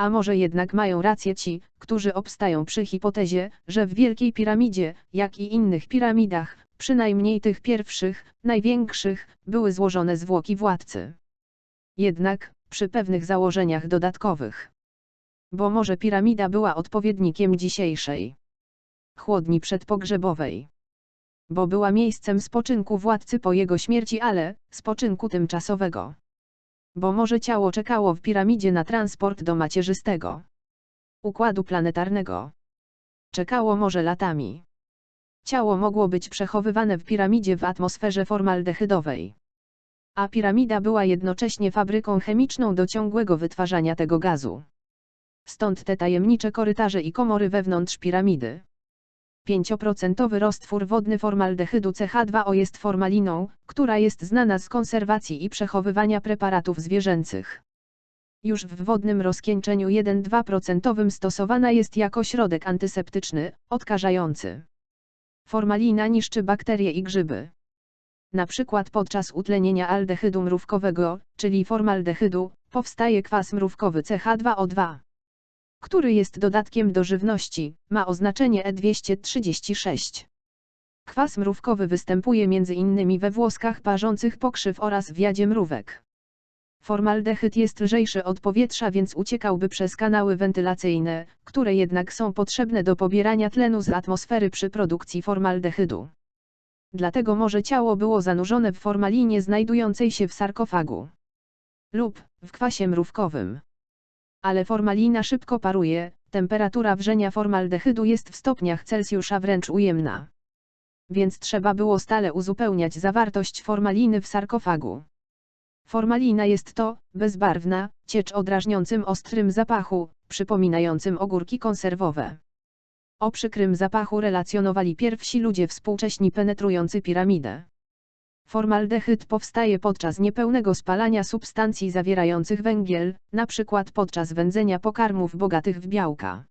A może jednak mają rację ci, którzy obstają przy hipotezie, że w Wielkiej Piramidzie, jak i innych piramidach, przynajmniej tych pierwszych, największych, były złożone zwłoki władcy. Jednak, przy pewnych założeniach dodatkowych. Bo może piramida była odpowiednikiem dzisiejszej chłodni przedpogrzebowej. Bo była miejscem spoczynku władcy po jego śmierci, ale spoczynku tymczasowego. Bo może ciało czekało w piramidzie na transport do macierzystego układu planetarnego. Czekało może latami. Ciało mogło być przechowywane w piramidzie w atmosferze formaldehydowej. A piramida była jednocześnie fabryką chemiczną do ciągłego wytwarzania tego gazu. Stąd te tajemnicze korytarze i komory wewnątrz piramidy. 5% roztwór wodny formaldehydu CH2O jest formaliną, która jest znana z konserwacji i przechowywania preparatów zwierzęcych. Już w wodnym rozcieńczeniu 1-2% stosowana jest jako środek antyseptyczny, odkażający. Formalina niszczy bakterie i grzyby. Na przykład podczas utlenienia aldehydu mrówkowego, czyli formaldehydu, powstaje kwas mrówkowy CH2O2 który jest dodatkiem do żywności, ma oznaczenie E E236. Kwas mrówkowy występuje m.in. we włoskach parzących pokrzyw oraz w jadzie mrówek. Formaldehyd jest lżejszy od powietrza więc uciekałby przez kanały wentylacyjne, które jednak są potrzebne do pobierania tlenu z atmosfery przy produkcji formaldehydu. Dlatego może ciało było zanurzone w formalinie znajdującej się w sarkofagu lub w kwasie mrówkowym ale formalina szybko paruje, temperatura wrzenia formaldehydu jest w stopniach Celsjusza wręcz ujemna. Więc trzeba było stale uzupełniać zawartość formaliny w sarkofagu. Formalina jest to, bezbarwna, ciecz o drażniącym ostrym zapachu, przypominającym ogórki konserwowe. O przykrym zapachu relacjonowali pierwsi ludzie współcześni penetrujący piramidę. Formaldehyd powstaje podczas niepełnego spalania substancji zawierających węgiel, np. podczas wędzenia pokarmów bogatych w białka.